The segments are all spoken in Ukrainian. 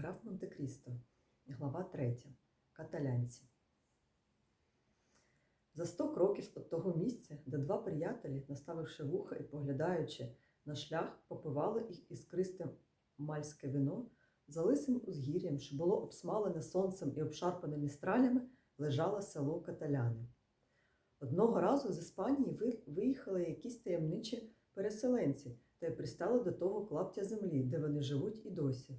Граф Монте-Крісто, глава 3. Каталянці. За сто кроків від того місця, де два приятелі, наставивши вуха і поглядаючи на шлях, попивали їх іскристе мальське вино, за лисим узгір'ям, що було обсмалене сонцем і обшарпане містралями, лежало село Каталяни. Одного разу з Іспанії виїхали якісь таємничі переселенці та й пристали до того клаптя землі, де вони живуть і досі.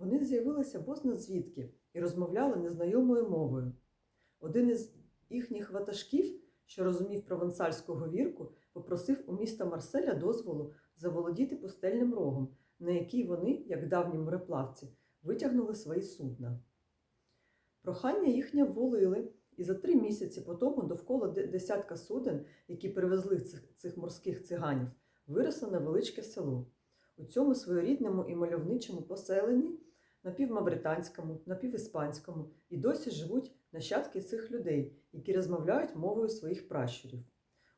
Вони з'явилися бозна звідки і розмовляли незнайомою мовою. Один із їхніх ватажків, що розумів провансальську говірку, попросив у міста Марселя дозволу заволодіти пустельним рогом, на який вони, як давні мореплавці, витягнули свої судна. Прохання їхнє волили, і за три місяці по тому довкола десятка суден, які привезли цих, цих морських циганів, виросло невеличке село. У цьому своєрідному і мальовничому поселенні, напівмавританському, напівіспанському, і досі живуть нащадки цих людей, які розмовляють мовою своїх пращурів.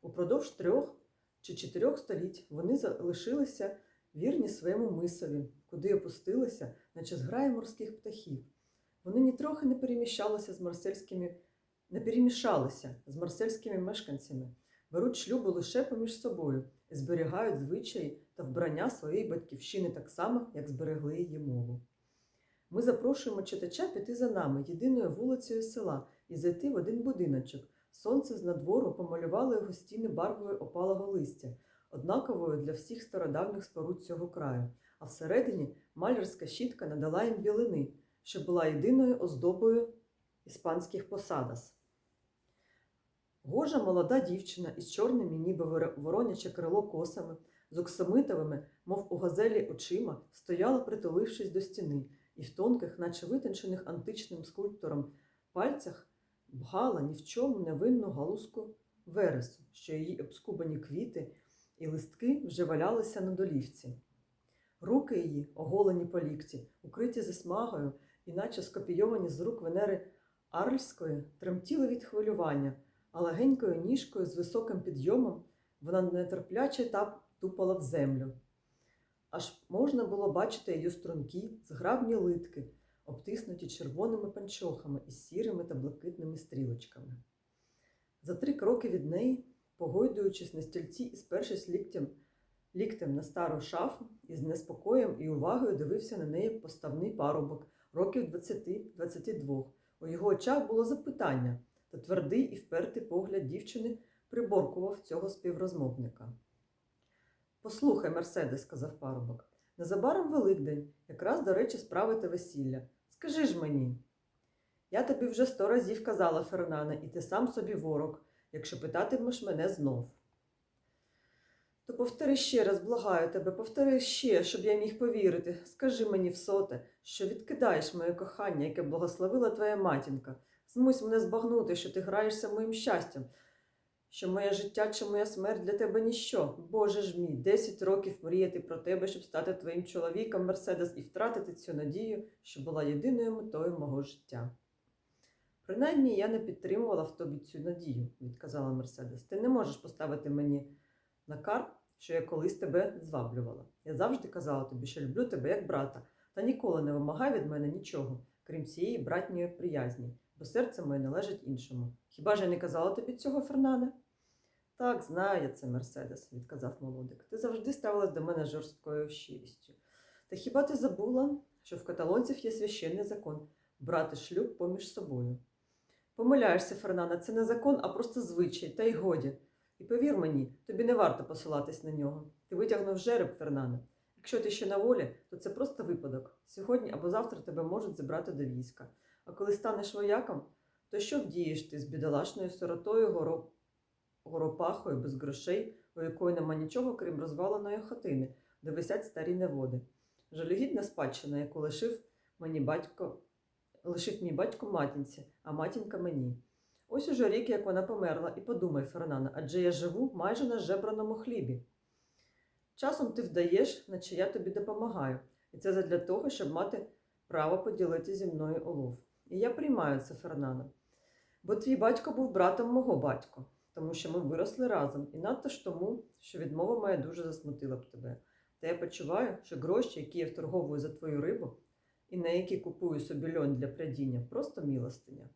Упродовж трьох чи чотирьох століть вони залишилися вірні своєму мисові, куди опустилися, наче зграя морських птахів. Вони нітрохи не переміщалися з марсельськими, не перемішалися з марсельськими мешканцями, беруть шлюби лише поміж собою і зберігають звичаї та вбрання своєї батьківщини так само, як зберегли її мову. Ми запрошуємо читача піти за нами єдиною вулицею села і зайти в один будиночок. Сонце з надвору помалювало його стіни барвою опалого листя, однаковою для всіх стародавніх споруд цього краю, а всередині малярська щітка надала їм білини, що була єдиною оздобою іспанських посадас. Гожа молода дівчина із чорними, ніби вороняче крило косами, з оксамитовими, мов у газелі очима, стояла, притулившись до стіни, і в тонких, наче витончених античним скульптором, пальцях бгала ні в чому невинну галузку вересу, що її обскубані квіти і листки вже валялися на долівці. Руки її, оголені по лікті, укриті засмагою, іначе скопійовані з рук Венери Арльської, тремтіли від хвилювання, а легенькою ніжкою з високим підйомом вона нетерпляче та тупала в землю. Аж можна було бачити її стрункі, зграбні литки, обтиснуті червоними панчохами із сірими та блакитними стрілочками. За три кроки від неї, погойдуючись на стільці і спершись ліктем, ліктем на стару шафу, із неспокоєм і увагою дивився на неї поставний парубок років 20-22. У його очах було запитання, та твердий і впертий погляд дівчини приборкував цього співрозмовника. Послухай, Мерседес, сказав парубок, незабаром Великдень, якраз, до речі, справити весілля. Скажи ж мені. Я тобі вже сто разів казала, Фернане, і ти сам собі ворог, якщо питатимеш мене знов. То повтори ще раз, благаю тебе, повтори ще, щоб я міг повірити. Скажи мені всоте, що відкидаєш моє кохання, яке благословила твоя матінка. Змусь мене збагнути, що ти граєшся моїм щастям, що моє життя чи моя смерть для тебе ніщо. Боже ж мій, десять років мріяти про тебе, щоб стати твоїм чоловіком, Мерседес, і втратити цю надію, що була єдиною метою мого життя. Принаймні я не підтримувала в тобі цю надію, відказала Мерседес. Ти не можеш поставити мені на кар, що я колись тебе зваблювала. Я завжди казала тобі, що люблю тебе як брата, та ніколи не вимагай від мене нічого, крім цієї братньої приязні, бо серце моє належить іншому. Хіба ж я не казала тобі цього, Фернане? Так, знаю я це, Мерседес, відказав молодик. Ти завжди ставилась до мене жорсткою щирістю. Та хіба ти забула, що в каталонців є священний закон брати шлюб поміж собою? Помиляєшся, Фернана, це не закон, а просто звичай, та й годі. І повір мені, тобі не варто посилатись на нього. Ти витягнув жереб, Фернане. Якщо ти ще на волі, то це просто випадок. Сьогодні або завтра тебе можуть забрати до війська. А коли станеш вояком, то що вдієш ти з бідолашною сиротою горо... горопахою без грошей, у якої нема нічого, крім розваленої хатини, де висять старі неводи. Жалюгідна спадщина, яку лишив мені батько, лишив мій батько матінці, а матінка мені. Ось уже рік, як вона померла, і подумай, Фернана, адже я живу майже на жебраному хлібі. Часом ти вдаєш, наче я тобі допомагаю, і це задля того, щоб мати право поділити зі мною олов. І я приймаю це, Фернана. Бо твій батько був братом мого батька, тому що ми виросли разом, і надто ж тому, що відмова моя дуже засмутила б тебе. Та я почуваю, що гроші, які я вторговую за твою рибу, і на які купую собі льон для прядіння, просто милостиня.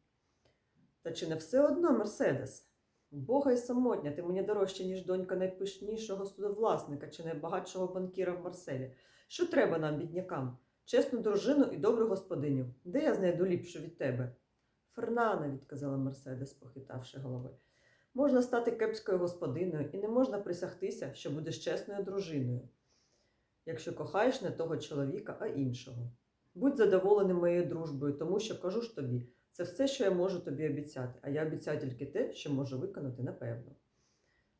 Та чи не все одно, Мерседес? Бога й самотня, ти мені дорожче, ніж донька найпишнішого судовласника чи найбагатшого банкіра в Марселі. Що треба нам, біднякам? Чесну дружину і добру господиню. Де я знайду ліпшу від тебе? Фернана, відказала Мерседес, похитавши голови. Можна стати кепською господиною і не можна присягтися, що будеш чесною дружиною, якщо кохаєш не того чоловіка, а іншого. Будь задоволений моєю дружбою, тому що кажу ж тобі, це все, що я можу тобі обіцяти, а я обіцяю тільки те, що можу виконати напевно.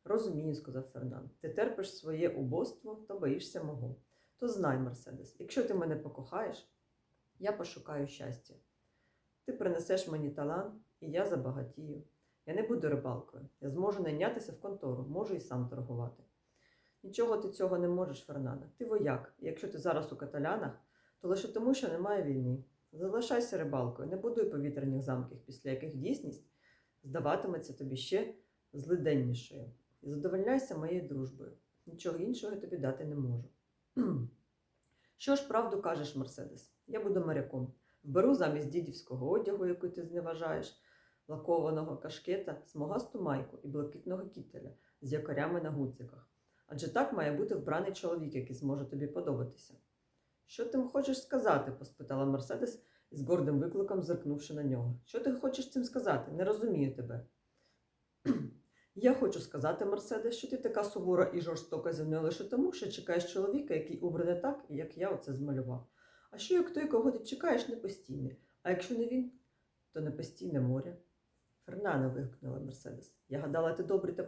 Розумію, сказав Фернан. Ти терпиш своє убоство та боїшся мого. То знай, Мерседес, якщо ти мене покохаєш, я пошукаю щастя. Ти принесеш мені талант, і я забагатію. Я не буду рибалкою. Я зможу найнятися в контору, можу і сам торгувати. Нічого ти цього не можеш, Фернана. Ти вояк, і якщо ти зараз у каталянах, то лише тому, що немає війни. Залишайся рибалкою, не будуй повітряних замків, після яких дійсність здаватиметься тобі ще злиденнішою. І задовольняйся моєю дружбою. Нічого іншого я тобі дати не можу. Що ж правду кажеш, Мерседес? Я буду моряком. Вберу замість дідівського одягу, який ти зневажаєш, лакованого кашкета, смугасту майку і блакитного кітеля з якорями на гудзиках. Адже так має бути вбраний чоловік, який зможе тобі подобатися. Що ти хочеш сказати? поспитала Мерседес із гордим викликом зиркнувши на нього. Що ти хочеш цим сказати? Не розумію тебе. Я хочу сказати, Мерседес, що ти така сувора і жорстока зі мною лише тому, що чекаєш чоловіка, який убраний так, як я оце змалював. А що як той, кого ти чекаєш, не постійний? А якщо не він, то не постійне море. Фернана вигукнула Мерседес. Я гадала, ти добре та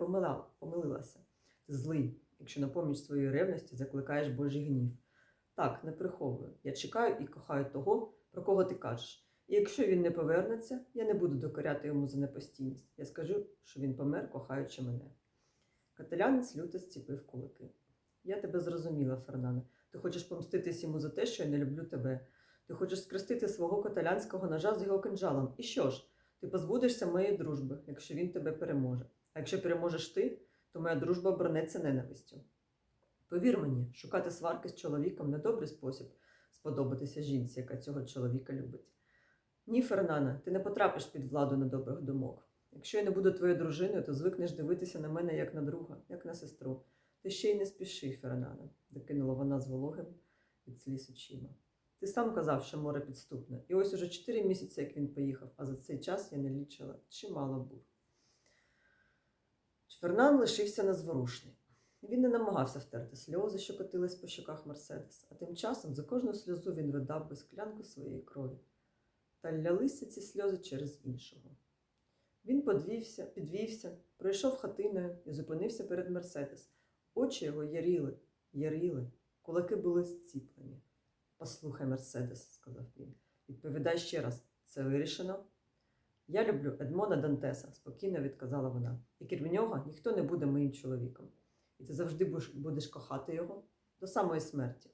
помилилася. Ти злий, якщо на поміч своєї ревності закликаєш Божий гнів. Так, не приховую. Я чекаю і кохаю того, про кого ти кажеш. І якщо він не повернеться, я не буду докоряти йому за непостійність. Я скажу, що він помер, кохаючи мене. Каталянець люто зціпив кулаки. Я тебе зрозуміла, Фернане. Ти хочеш помститись йому за те, що я не люблю тебе. Ти хочеш скрестити свого каталянського ножа з його кинджалом. І що ж? Ти позбудешся моєї дружби, якщо він тебе переможе. А якщо переможеш ти, то моя дружба обернеться ненавистю. Повір мені, шукати сварки з чоловіком недобрий спосіб сподобатися жінці, яка цього чоловіка любить. Ні, Фернана, ти не потрапиш під владу недобрих думок. Якщо я не буду твоєю дружиною, то звикнеш дивитися на мене як на друга, як на сестру. Ти ще й не спіши, Фернана, докинула вона з вологим від сліз очима. Ти сам казав, що море підступне, і ось уже чотири місяці, як він поїхав, а за цей час я не лічила чимало бур. Фернан лишився незворушний. Він не намагався втерти сльози, що котились по щоках Мерседес, а тим часом за кожну сльозу він видав би склянку своєї крові. Та лялися ці сльози через іншого. Він подвівся, підвівся, пройшов хатиною і зупинився перед Мерседес. Очі його яріли, яріли, кулаки були зціплені. Послухай, Мерседес, сказав він, відповідай ще раз, це вирішено? Я люблю Едмона Дантеса, спокійно відказала вона. І крім нього ніхто не буде моїм чоловіком. І ти завжди будеш, кохати його до самої смерті.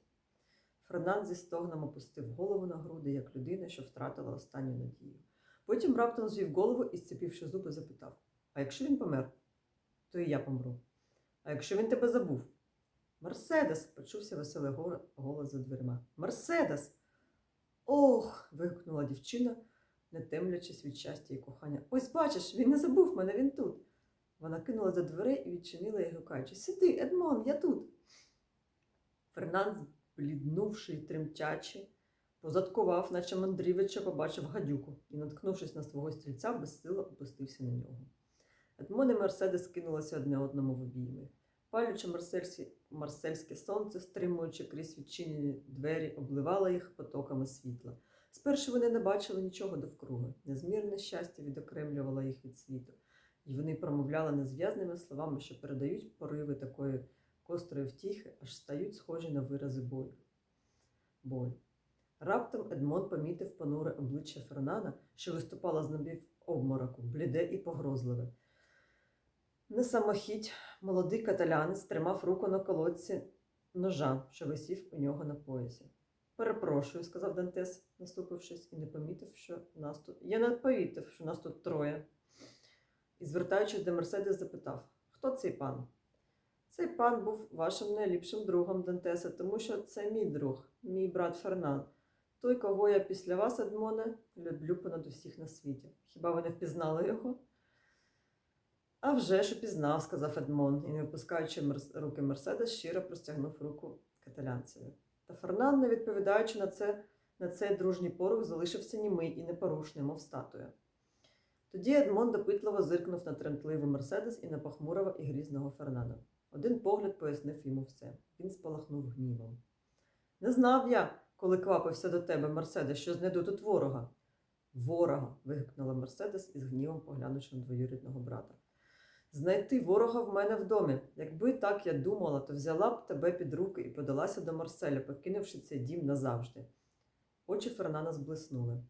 Фернанд зі стогном опустив голову на груди, як людина, що втратила останню надію. Потім раптом звів голову і, зцепивши зуби, запитав: А якщо він помер, то і я помру. А якщо він тебе забув? Мерседес! почувся веселий голос за дверима. Мерседес! Ох. вигукнула дівчина, не темлячись від щастя і кохання. Ось бачиш, він не забув мене, він тут. Вона кинула за дверей і відчинила їх, гукаючи Сиди, Едмон, я тут. Фернанд, бліднувши й тремтячи, позадкував, наче мандрівець, побачив гадюку і, наткнувшись на свого стільця, безсило опустився на нього. Едмон і Мерседес кинулися одне одному в обійми. Палюче марсельське, марсельське сонце, стримуючи крізь відчинені двері, обливало їх потоками світла. Спершу вони не бачили нічого довкруги. Незмірне щастя відокремлювало їх від світу, і вони промовляли незв'язними словами, що передають пориви такої гострої втіхи, аж стають схожі на вирази болю. болю. Раптом Едмон помітив понуре обличчя Фернана, що виступало з набів обмороку, бліде і погрозливе. Не самохідь, молодий каталянець тримав руку на колодці ножа, що висів у нього на поясі. Перепрошую, сказав Дантес, наступившись, і не помітив, що нас тут. Я не помітив, що нас тут троє. І, звертаючись до Мерседес, запитав: Хто цей пан? Цей пан був вашим найліпшим другом Дантеса, тому що це мій друг, мій брат Фернан. той, кого я після вас, Едмоне, люблю понад усіх на світі. Хіба ви не впізнали його? А вже ж упізнав, сказав Едмон, і, не випускаючи руки Мерседес, щиро простягнув руку каталянцеві. Та Фернан, не відповідаючи на це, на цей дружній порух, залишився німий і непорушний, мов статуя. Тоді Едмон допитливо зиркнув на тремтливий Мерседес і на похмурого і грізного Фернана. Один погляд пояснив йому все. Він спалахнув гнівом. Не знав я, коли квапився до тебе, Мерседес, що знайду тут ворога. Ворога. вигукнула Мерседес із гнівом, поглянувши на двоюрідного брата. Знайти ворога в мене в домі. Якби так я думала, то взяла б тебе під руки і подалася до Марселя, покинувши цей дім назавжди. Очі Фернана зблиснули.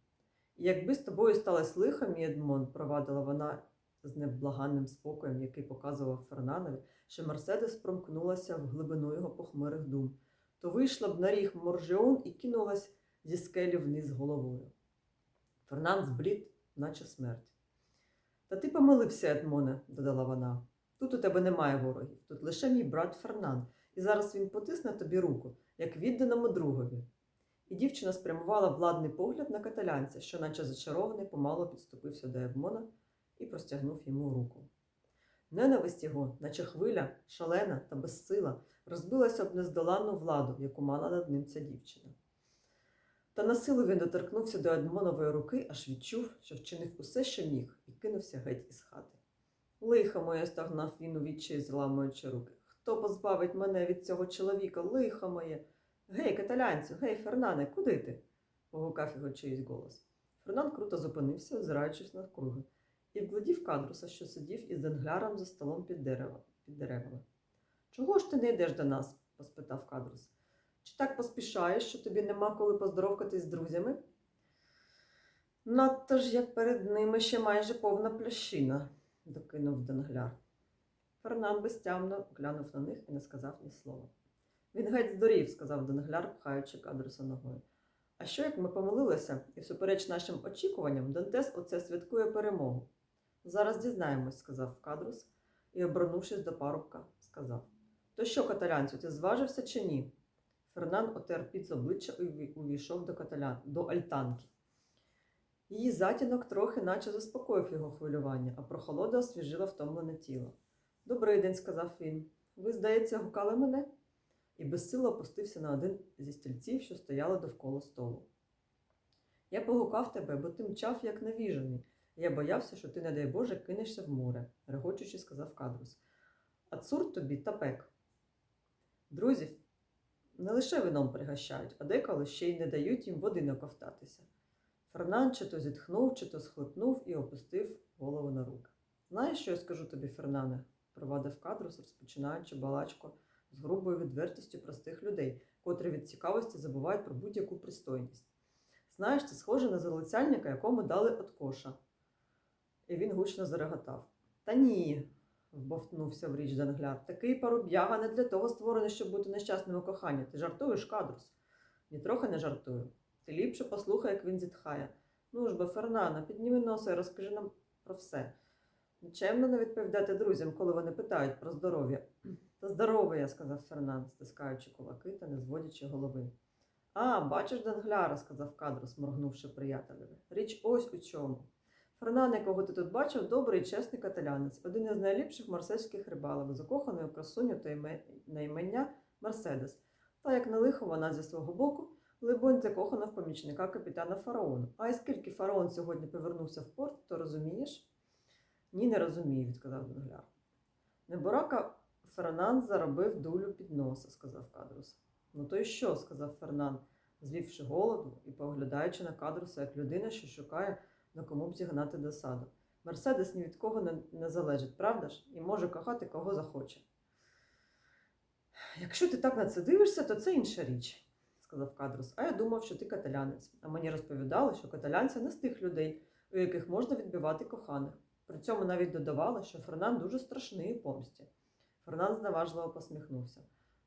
І якби з тобою сталося лихо, мій Едмон, провадила вона з невблаганним спокоєм, який показував Фернанові, що Мерседес промкнулася в глибину його похмурих дум, то вийшла б на ріг Моржеон і кинулась зі скелі вниз головою. Фернан зблід, наче смерть. Та ти помилився, Едмоне, додала вона. Тут у тебе немає ворогів, тут лише мій брат Фернан, і зараз він потисне тобі руку, як відданому другові. І дівчина спрямувала владний погляд на каталянця, що, наче зачарований, помало підступився до Едмона і простягнув йому руку. Ненависть його, наче хвиля, шалена та безсила, розбилася об нездоланну владу, яку мала над ним ця дівчина. Та на силу він доторкнувся до Едмонової руки, аж відчув, що вчинив усе, що міг, і кинувся геть із хати. Лихо моє, стогнав він у відчаї, зламуючи руки. Хто позбавить мене від цього чоловіка? Лихо моє. Гей, каталянцю, гей, Фернане, куди ти? погукав його чиїсь голос. Фернан круто зупинився, озираючись навкруги, і вглядів кадруса, що сидів із денгляром за столом під, дерева, під деревами. Чого ж ти не йдеш до нас? поспитав кадрус. Чи так поспішаєш, що тобі нема коли поздоровкатись з друзями? Надто ж як перед ними ще майже повна плящина, докинув Денгляр. Фернан безтямно глянув на них і не сказав ні слова. Він геть здурів, сказав Денгляр, пхаючи кадруса ногою. А що як ми помилилися, і всупереч нашим очікуванням Дантес оце святкує перемогу? Зараз дізнаємось, сказав кадрус, і, обернувшись до парубка, сказав: То що, каталянцю, ти зважився чи ні? Фернан отер під з обличчя і увійшов до каталян, до альтанки. Її затінок трохи наче заспокоїв його хвилювання, а прохолода освіжила втомлене тіло. Добрий день, сказав він. Ви, здається, гукали мене? І безсило опустився на один зі стільців, що стояли довкола столу. Я погукав тебе, бо ти мчав, як навіжений. Я боявся, що ти, не дай Боже, кинешся в море, регочучи, сказав кадрус. А цур тобі та пек. Друзів не лише вином пригощають, а деколи ще й не дають їм води наковтатися. Фернан чи то зітхнув, чи то схлипнув і опустив голову на руки. Знаєш, що я скажу тобі, Фернане? провадив кадрус, розпочинаючи балачку з грубою відвертістю простих людей, котрі від цікавості забувають про будь-яку пристойність. Знаєш, це схоже на залицяльника, якому дали откоша. І він гучно зареготав. Та ні, вбовтнувся в річ Дангляр. Такий паруб'яга не для того створений, щоб бути нещасним у коханні. Ти жартуєш, кадрус? Ні трохи не жартую. Ти ліпше послухай, як він зітхає. Ну ж бо, Фернана, підніми носа і розкажи нам про все. Чемно не відповідати друзям, коли вони питають про здоров'я. Та здоров'я, сказав Фернан, стискаючи кулаки та не зводячи голови. А, бачиш Дангляра, сказав кадрус, моргнувши приятелеві. Річ ось у чому. Фернан, якого ти тут бачив, добрий чесний каталянець, один із найліпших марсельських рибалок, закоханий у красуню та іме... на імення Мерседес. Та як на лихо вона зі свого боку, либонь, закохана в помічника капітана Фараону. А й скільки фараон сьогодні повернувся в порт, то розумієш? Ні, не розумію, відказав Дангляр. Неборака Фернан заробив дулю під носа, сказав кадрус. Ну то й що? сказав Фернан, звівши голову і поглядаючи на кадруса як людина, що шукає, на кому б зігнати досаду. Мерседес ні від кого не, не залежить, правда ж, і може кохати кого захоче. Якщо ти так на це дивишся, то це інша річ, сказав кадрус. А я думав, що ти каталянець. А мені розповідали, що каталянці не з тих людей, у яких можна відбивати коханих. При цьому навіть додавали, що Фернан дуже страшний у помсті. Фернан зневажливо посміхнувся.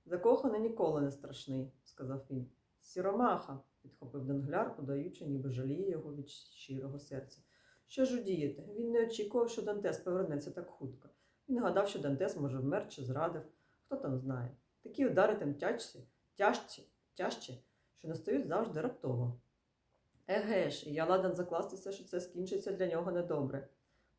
Закоханий ніколи не страшний, сказав він. Сіромаха, підхопив Денгляр, удаючи, ніби жаліє його від щирого серця. Що ж удіяти? Він не очікував, що Дантес повернеться так хутко. Він гадав, що Дантес може вмер чи зрадив, хто там знає. Такі удари там тяжчі, тяжчі, тяжчі, що настають завжди раптово. Еге ж, і я ладен закластися, що це скінчиться для нього недобре.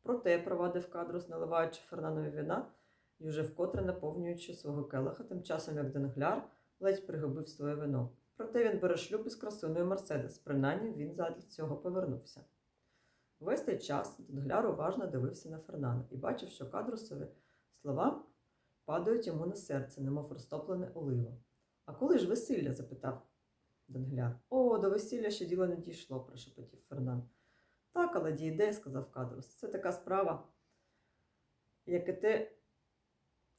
Проте, провадив кадрус, наливаючи Фернанові вина і вже вкотре наповнюючи свого келиха, тим часом як Денгляр ледь пригубив своє вино. Проте він бере шлюб із красуною Мерседес, принаймні він задля цього повернувся. Весь цей час Денгляр уважно дивився на Фернана і бачив, що кадрусові слова падають йому на серце, немов розтоплене оливо. А коли ж весілля? запитав Денгляр. О, до весілля ще діло не дійшло, прошепотів Фернан. Так, але дійде, сказав Кадрус. Це така справа, як і те,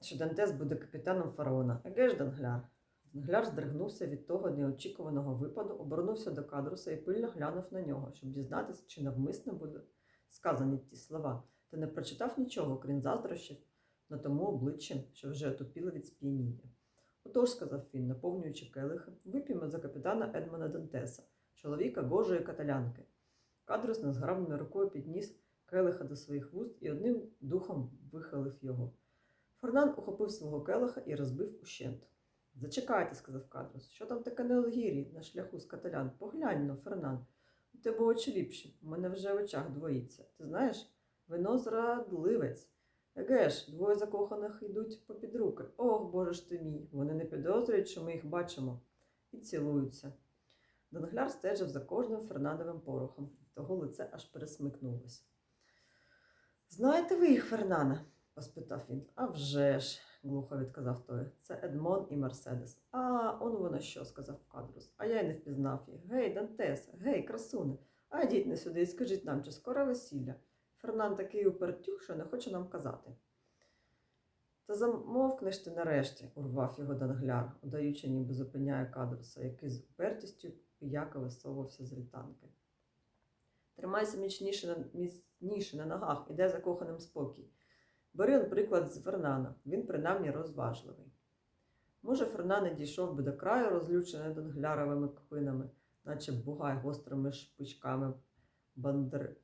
що Дантес буде капітаном фараона. Еге ж, Дангляр? Дангляр здригнувся від того неочікуваного випаду, обернувся до кадруса і пильно глянув на нього, щоб дізнатися, чи навмисно будуть сказані ті слова, та не прочитав нічого, крім заздрощів на тому обличчі, що вже отупіло від сп'яніння. Отож, сказав він, наповнюючи келихи, вип'ємо за капітана Едмона Дантеса, чоловіка Божої каталянки. Кадрус незграбною рукою підніс келиха до своїх вуст і одним духом вихилив його. Фернан ухопив свого келиха і розбив ущент. Зачекайте, сказав Кадрус, що там таке на Елгірі на шляху з каталян? Поглянь но, Фернан. У тебе очі ліпші, у мене вже в очах двоїться. Ти знаєш, вино зрадливець. Еге ж, двоє закоханих йдуть попід руки. Ох, боже ж ти мій, вони не підозрюють, що ми їх бачимо, і цілуються. Дангляр стежив за кожним Фернандовим порохом, того лице аж пересмикнулося. Знаєте ви їх, Фернана? поспитав він. «А вже ж», – глухо відказав той. Це Едмон і Мерседес. А, он воно що, сказав Кадрус. А я й не впізнав їх. Гей, Дантесе, гей, красуне, а йдіть не сюди і скажіть нам, чи скоро весілля. Фернан такий упертюх, що не хоче нам казати. Та замовкнеш ти нарешті, урвав його Дангляр, удаючи, ніби зупиняє кадруса, який з упертістю пияка висовувався з рітанки. Тримайся міцніше на, міцніше на ногах, іде закоханим спокій. Бери он приклад з Фернана, він принаймні розважливий. Може, Фернан не дійшов би до краю, розлючений Дангляровими кпинами, наче бугай гострими шпичками бандер...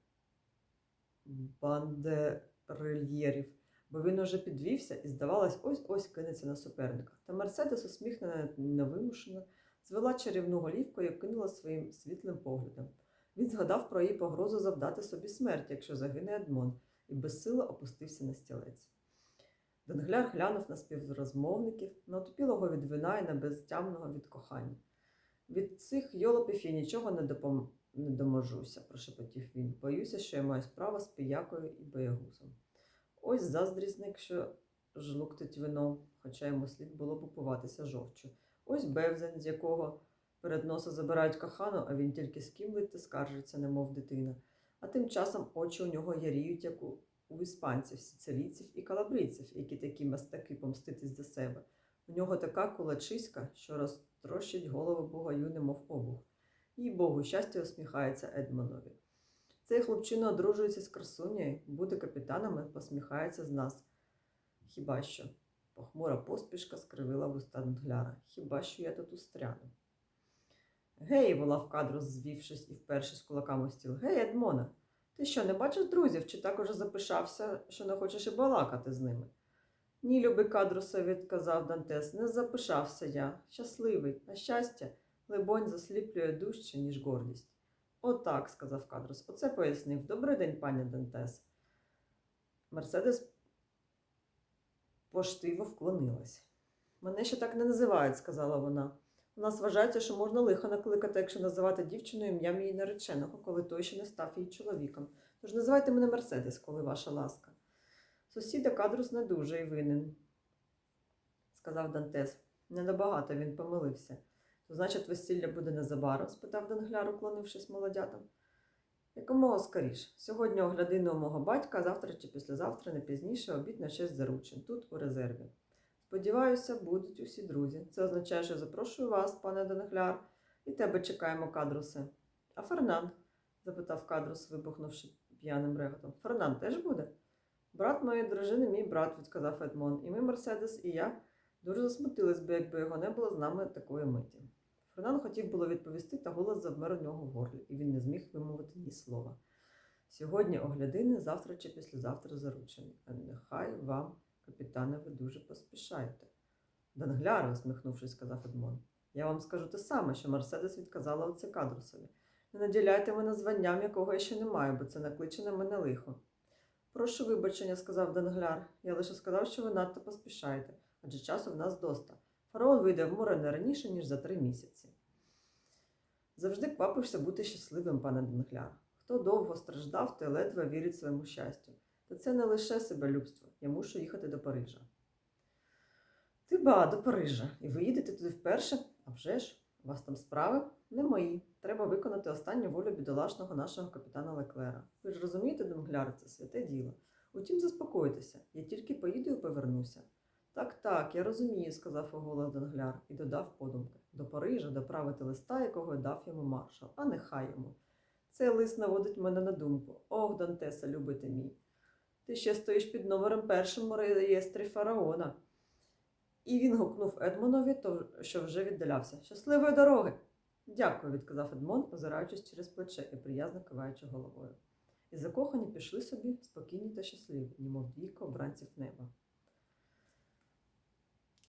бандерильєрів, бо він уже підвівся і, здавалось, ось-ось кинеться на суперника. Та Мерседес, усміхнена невимушено, звела чарівну голівку і кинула своїм світлим поглядом. Він згадав про її погрозу завдати собі смерть, якщо загине Едмон, і безсило опустився на стілець. Денгляр глянув на співрозмовників, на отупілого від вина і на безтямного від кохання. Від цих йолопів я нічого не, допом... не доможуся, прошепотів він. Боюся, що я маю справу з пиякою і боягузом. Ось заздрісник, що жлуктить вино, хоча йому слід було б упуватися жовчу. Ось бевзень, з якого перед носа забирають кохану, а він тільки скімлить та скаржиться, немов дитина. А тим часом очі у нього яріють, як у, у іспанців, сицилійців і калабрійців, які такі мастаки помститись за себе. У нього така кулачиська, що розтрощить голову богаю, немов обух. Їй Богу, щастя усміхається Едмонові. Цей хлопчина одружується з красунею, буде капітаном і посміхається з нас. Хіба що? Похмура поспішка скривила вуста Дгляра. Хіба що я тут устряну? Гей, волав кадрус, звівшись і впершись кулаками в стіл. Гей, Едмона, ти що, не бачиш друзів, чи так уже запишався, що не хочеш і балакати з ними? Ні, любий кадрусе, відказав Дантес, не запишався я. Щасливий, а щастя, либонь, засліплює дужче, ніж гордість. Отак, сказав кадрус, оце пояснив. Добрий день, пані Дантес. Мерседес поштиво вклонилась. Мене ще так не називають, сказала вона. У нас вважається, що можна лихо накликати, якщо називати дівчиною ім'ям її нареченого, коли той ще не став її чоловіком. Тож називайте мене Мерседес, коли ваша ласка. Сусіда кадрус не дуже і винен, сказав Дантес. Не набагато він помилився. То значить, весілля буде незабаром? спитав Дангляр, уклонившись молодятам. Якомога скоріш. Сьогодні оглядини у мого батька, завтра чи післязавтра, не пізніше, обід на честь заручин, тут у резерві. Сподіваюся, будуть усі друзі. Це означає, що запрошую вас, пане Дангляр, і тебе чекаємо, кадрусе. А Фернанд? запитав кадрус, вибухнувши п'яним реготом. Фернанд теж буде? Брат моєї дружини, мій брат, відказав Едмон. І ми, Мерседес, і я дуже засмутились би, якби його не було з нами такої миті. Фернан хотів було відповісти, та голос завмер у нього в горлі, і він не зміг вимовити ні слова. Сьогодні оглядини, завтра чи післязавтра заручені. А нехай вам, капітане, ви дуже поспішаєте. Дангляре, усміхнувшись, сказав Едмон. Я вам скажу те саме, що Мерседес відказала оце кадрусові. Не наділяйте мене званням, якого я ще не маю, бо це накличе на мене лихо. Прошу вибачення, сказав Дангляр. Я лише сказав, що ви надто поспішаєте, адже часу в нас доста. Фараон вийде в море не раніше, ніж за три місяці. Завжди квапився бути щасливим, пане Дангляр. Хто довго страждав, той ледве вірить своєму щастю. Та це не лише себелюбство. Я мушу їхати до Парижа. Ти ба, до Парижа. І ви їдете туди вперше? А вже ж, у вас там справи? Не мої. Треба виконати останню волю бідолашного нашого капітана Леклера. Ви ж розумієте, Домгляр, це святе діло. Утім, заспокойтеся, я тільки поїду і повернуся. Так, так, я розумію, сказав оголос Дангляр і додав подумки. До Парижа доправити листа, якого дав йому маршал, а нехай йому. Цей лист наводить мене на думку. Ох, Дантеса, любити мій. Ти ще стоїш під номером першим у реєстрі фараона. І він гукнув Едмонові, що вже віддалявся. Щасливої дороги! Дякую, відказав Едмон, озираючись через плече і приязно киваючи головою. І закохані пішли собі спокійні та щасливі, немов дві обранців неба.